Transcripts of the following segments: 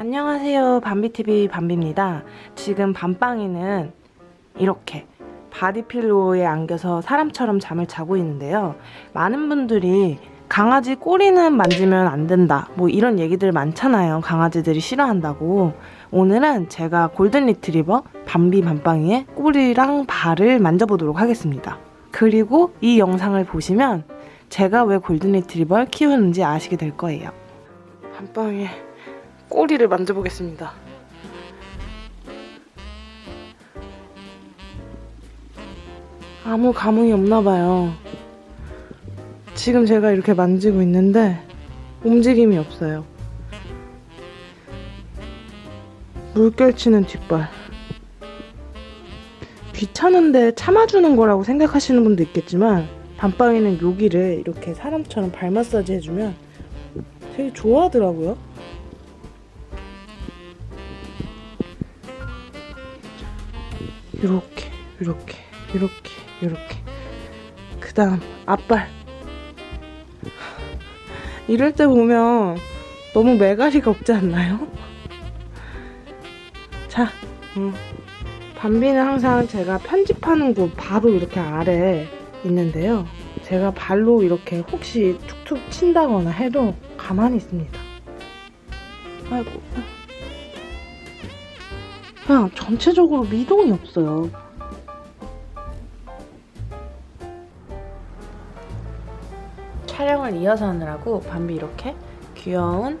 안녕하세요. 밤비TV 밤비입니다. 지금 밤빵이는 이렇게 바디필로에 안겨서 사람처럼 잠을 자고 있는데요. 많은 분들이 강아지 꼬리는 만지면 안 된다. 뭐 이런 얘기들 많잖아요. 강아지들이 싫어한다고. 오늘은 제가 골든 리트리버 밤비 밤빵이의 꼬리랑 발을 만져보도록 하겠습니다. 그리고 이 영상을 보시면 제가 왜 골든 리트리버를 키우는지 아시게 될 거예요. 밤빵이의 꼬리를 만져보겠습니다. 아무 감흥이 없나 봐요. 지금 제가 이렇게 만지고 있는데 움직임이 없어요. 물결치는 뒷발. 귀찮은데 참아주는 거라고 생각하시는 분도 있겠지만 밤빵이는 여기를 이렇게 사람처럼 발 마사지 해주면 되게 좋아하더라고요. 이렇게 이렇게 이렇게 이렇게. 그 다음 앞발. 이럴 때 보면 너무 매가리가 없지 않나요? 자 음. 밤비는 항상 제가 편집하는 곳 바로 이렇게 아래 있는데요. 제가 발로 이렇게 혹시 툭툭 친다거나 해도 가만히 있습니다. 아이고 그냥 전체적으로 미동이 없어요. 촬영을 이어서 하느라고 밤비 이렇게 귀여운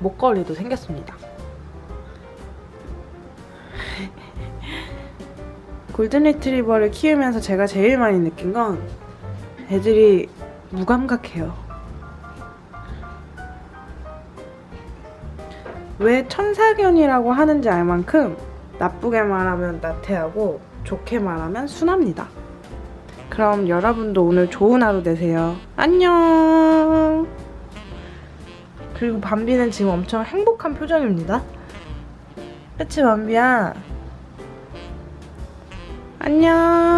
목걸이도 생겼습니다. 골든 리트리버를 키우면서 제가 제일 많이 느낀 건 애들이 무감각해요. 왜 천사견이라고 하는지 알 만큼 나쁘게 말하면 나태하고 좋게 말하면 순합니다. 그럼 여러분도 오늘 좋은 하루 되세요. 안녕. 그리고 밤비는 지금 엄청 행복한 표정입니다. 그치 밤비야? 안녕.